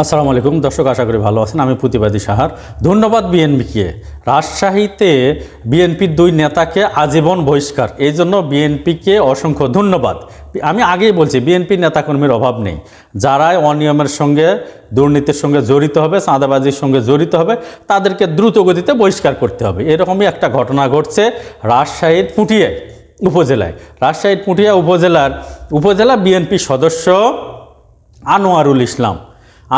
আসসালামু আলাইকুম। দর্শক, আশা করি ভালো আছেন। আমি প্রতিবাদী সাহার। ধন্যবাদ বিএনপিকে। রাজশাহীতে বিএনপির দুই নেতাকে আজীবন বহিষ্কার। এই জন্য বিএনপিকে অসংখ্য ধন্যবাদ। আমি আগেই বলছি, বিএনপির নেতাকর্মীর অভাব নেই। যারাই অনিয়মের সঙ্গে, দুর্নীতির সঙ্গে জড়িত হবে, চাঁদাবাজির সঙ্গে জড়িত হবে, তাদেরকে দ্রুত গতিতে বহিষ্কার করতে হবে। এরকমই একটা ঘটনা ঘটছে রাজশাহীর পুটিয়ায় উপজেলায়। রাজশাহীর পুটিয়া উপজেলার উপজেলা বিএনপি সদস্য আনোয়ারুল ইসলাম।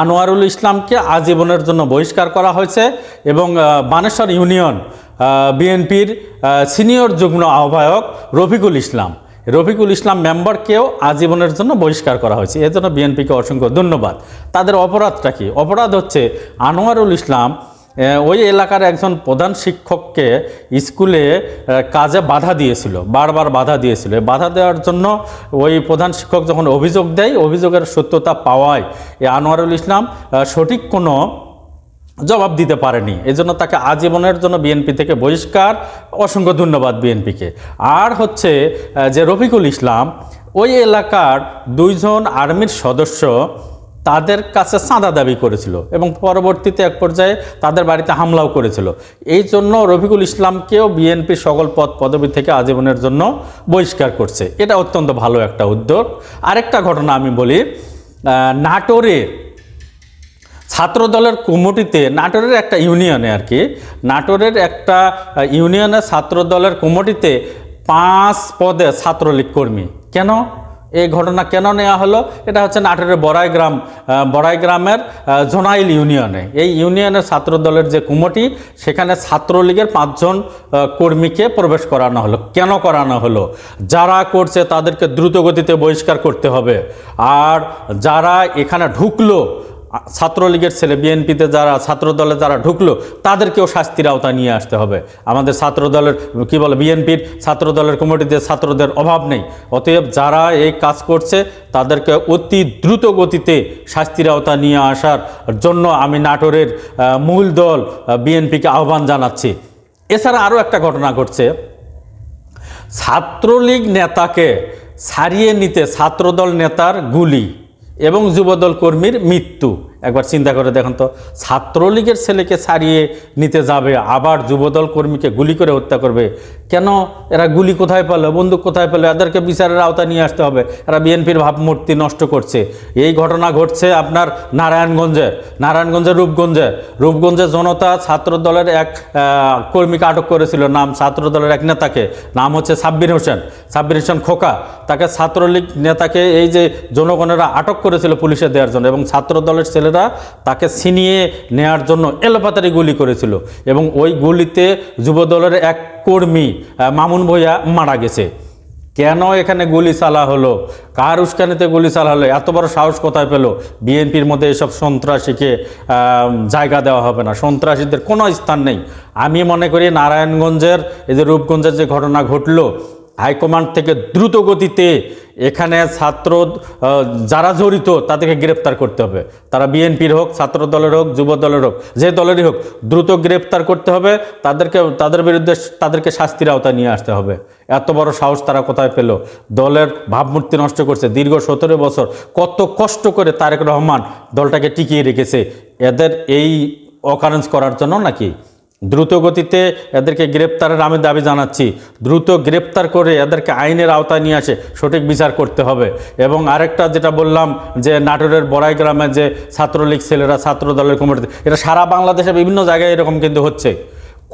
আনোয়ারুল ইসলামকে আজীবনের জন্য বহিষ্কার করা হয়েছে এবং বানেশ্বর ইউনিয়ন বিএনপির সিনিয়র যুগ্ম আহ্বায়ক রফিকুল ইসলাম। রফিকুল ইসলাম মেম্বারকেও আজীবনের জন্য বহিষ্কার করা হয়েছে। এজন্য বিএনপিকে অসংখ্য ধন্যবাদ। তাদের অপরাধটা কি? অপরাধ হচ্ছে আনোয়ারুল ইসলাম ওই এলাকার একজন প্রধান শিক্ষককে স্কুলে কাজে বাধা দিয়েছিল, বারবার বাধা দিয়েছিল। বাধা দেওয়ার জন্য ওই প্রধান শিক্ষক যখন অভিযোগ দেয়, অভিযোগের সত্যতা পাওয়ায় এই আনোয়ারুল ইসলাম সঠিক কোনো জবাব দিতে পারেনি। এজন্য তাকে আজীবনের জন্য বিএনপি থেকে বহিষ্কার। অসংখ্য ধন্যবাদ বিএনপিকে। আর হচ্ছে যে রফিকুল ইসলাম, ওই এলাকার দুইজন আর্মির সদস্য তাদের কাছে চাঁদা দাবি করেছিল এবং পরবর্তীতে এক পর্যায়ে তাদের বাড়িতে হামলাও করেছিল। এই জন্য রফিকুল ইসলামকেও বিএনপির সকল পদ পদবি থেকে আজীবনের জন্য বহিষ্কার করছে। এটা অত্যন্ত ভালো একটা উদ্যোগ। আরেকটা ঘটনা আমি বলি আহ, নাটোরের ছাত্রদলের কমিটিতে নাটোরের একটা ইউনিয়নে আর কি নাটোরের একটা আহ, ইউনিয়নের ছাত্রদলের কমিটিতে পাঁচ পদে ছাত্রলীগ কর্মী। কেন? এই ঘটনা কেন নেওয়া হলো? এটা হচ্ছে নাটোরের বড়াই গ্রাম বড়াই গ্রামের জোনাইল ইউনিয়নে। এই ইউনিয়নের ছাত্র দলের যে কুমটি, সেখানে ছাত্রলীগের পাঁচজন কর্মীকে প্রবেশ করানো হলো। কেন করানো হলো? যারা করছে তাদেরকে দ্রুত গতিতে বহিষ্কার করতে হবে। আর যারা এখানে ঢুকলো ছাত্রলীগের ছেলে, বিএনপিতে যারা ছাত্রদলে যারা ঢুকলো, তাদেরকেও শাস্তির আওতায় নিয়ে আসতে হবে। আমাদের ছাত্রদলের, কি বলে, বিএনপির ছাত্রদলের কমিটিতে ছাত্রদের অভাব নেই। অতএব যারা এই কাজ করছে, তাদেরকে অতি দ্রুত গতিতে শাস্তির আওতা নিয়ে আসার জন্য আমি নাটোরের মূল দল বিএনপিকে আহ্বান জানাচ্ছি। এছাড়া আরও একটা ঘটনা ঘটছে। ছাত্রলীগ নেতাকে ছাড়িয়ে নিতে ছাত্রদল নেতার গুলি। এবং যুবদল কর্মীর মৃত্যু। একবার চিন্তা করে দেখুন তো, ছাত্রলীগের ছেলেকে ছাড়িয়ে নিতে যাবে, আবার যুবদল কর্মীকে গুলি করে হত্যা করবে কেন? এরা গুলি কোথায় পেল? বন্দুক কোথায় পেল? এদেরকে বিচারের আওতায় নিয়ে আসতে হবে। এরা বিএনপির ভাবমূর্তি নষ্ট করছে। এই ঘটনা ঘটছে আপনার নারায়ণগঞ্জে নারায়ণগঞ্জে রূপগঞ্জে। রূপগঞ্জে জনতা ছাত্র দলের এক কর্মীকে আটক করেছিল। নাম ছাত্র দলের এক নেতাকে। নাম হচ্ছে সাব্বির হোসেন। সাব্বির হোসেন খোকা। তাকে ছাত্রলীগ নেতাকে এই যে জনগণেরা আটক করেছিল পুলিশে দেওয়ার জন্য এবং ছাত্র দলের ছেলেরা তাকে ছিনিয়ে নেয়ার জন্য এলোপাতারি গুলি করেছিল। এবং ওই গুলিতে যুবদলের এক কর্মী মামুন ভইয়া মারা গেছে। কেন এখানে গুলি চালা হলো? কার উস্কানিতে গুলি চালা হলো? এত বড় সাহস কোথায় পেল? বিএনপির মধ্যে এসব সন্ত্রাসীকে জায়গা দেওয়া হবে না। সন্ত্রাসীদের কোনো স্থান নেই। আমি মনে করি নারায়ণগঞ্জের, এই যে রূপগঞ্জের যে ঘটনা ঘটলো হাইকমান্ড থেকে দ্রুত গতিতে এখানে ছাত্র যারা জড়িত তাদেরকে গ্রেপ্তার করতে হবে। তারা বিএনপির হোক, ছাত্র দলের হোক, যুব দলের হোক, যে দলেরই হোক, দ্রুত গ্রেপ্তার করতে হবে। তাদেরকে, তাদের বিরুদ্ধে তাদেরকে শাস্তির আওতায় নিয়ে আসতে হবে। এত বড় সাহস তারা কোথায় পেল? দলের ভাবমূর্তি নষ্ট করছে। দীর্ঘ সতেরো বছর কত কষ্ট করে তারেক রহমান দলটাকে টিকিয়ে রেখেছে। এদের এই অকারেন্স করার জন্য নাকি? দ্রুত গতিতে এদেরকে গ্রেপ্তারের আমি দাবি জানাচ্ছি। দ্রুত গ্রেপ্তার করে এদেরকে আইনের আওতায় নিয়ে আসে, সঠিক বিচার করতে হবে। এবং আরেকটা যেটা বললাম যে নাটোরের বড়াই গ্রামে যে ছাত্রলীগ ছেলেরা ছাত্র দলের কমিটি এটা সারা বাংলাদেশে বিভিন্ন জায়গায় এরকম কিন্তু হচ্ছে।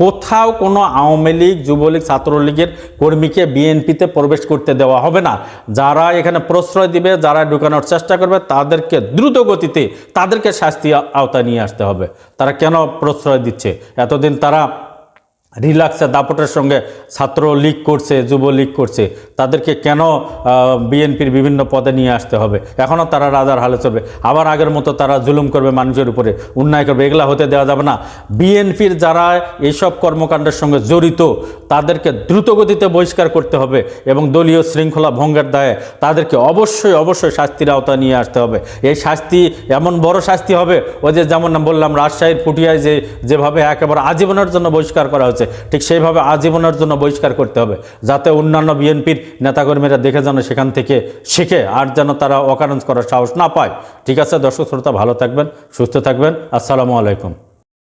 কোথাও কোনো আওয়ামী লীগ, যুবলীগ, ছাত্রলীগের কর্মীকে বিএনপিতে প্রবেশ করতে দেওয়া হবে না। যারা এখানে প্রশ্রয় দিবে, যারা ঢুকানোর চেষ্টা করবে, তাদেরকে দ্রুত গতিতে তাদেরকে শাস্তি আওতায় নিয়ে আসতে হবে। তারা কেন প্রশ্রয় দিচ্ছে? এতদিন তারা রিল্যাক্সে দাপটের সঙ্গে ছাত্র লীগ করছে, যুব লীগ করছে, তাদেরকে কেন বিএনপির বিভিন্ন পদে নিয়ে আসতে হবে? এখনও তারা রাজার হালে চলবে। আবার আগের মতো তারা জুলুম করবে মানুষের উপরে উন্নয়ন করবে, এগুলা হতে দেওয়া যাবে না। বিএনপির যারা এইসব কর্মকাণ্ডের সঙ্গে জড়িত, তাদেরকে দ্রুতগতিতে বহিষ্কার করতে হবে এবং দলীয় শৃঙ্খলা ভঙ্গের দায়ে তাদেরকে অবশ্যই অবশ্যই শাস্তির আওতা নিয়ে আসতে হবে। এই শাস্তি এমন বড় শাস্তি হবে, ওই যে যেমন বললাম, রাজশাহীর পুটিয়ায় যে, যেভাবে একেবারে আজীবনের জন্য বহিষ্কার করা হচ্ছে আছে ঠিক সেইভাবে আজীবনের জন্য বহিষ্কার করতে হবে, যাতে অন্যান্য বিএনপির নেতাকর্মীরা দেখে যেন সেখান থেকে শিখে আর যেন তারা অকারেন্স করার সাহস না পায়। ঠিক আছে, দর্শক শ্রোতা, ভালো থাকবেন, সুস্থ থাকবেন। আসসালামু আলাইকুম।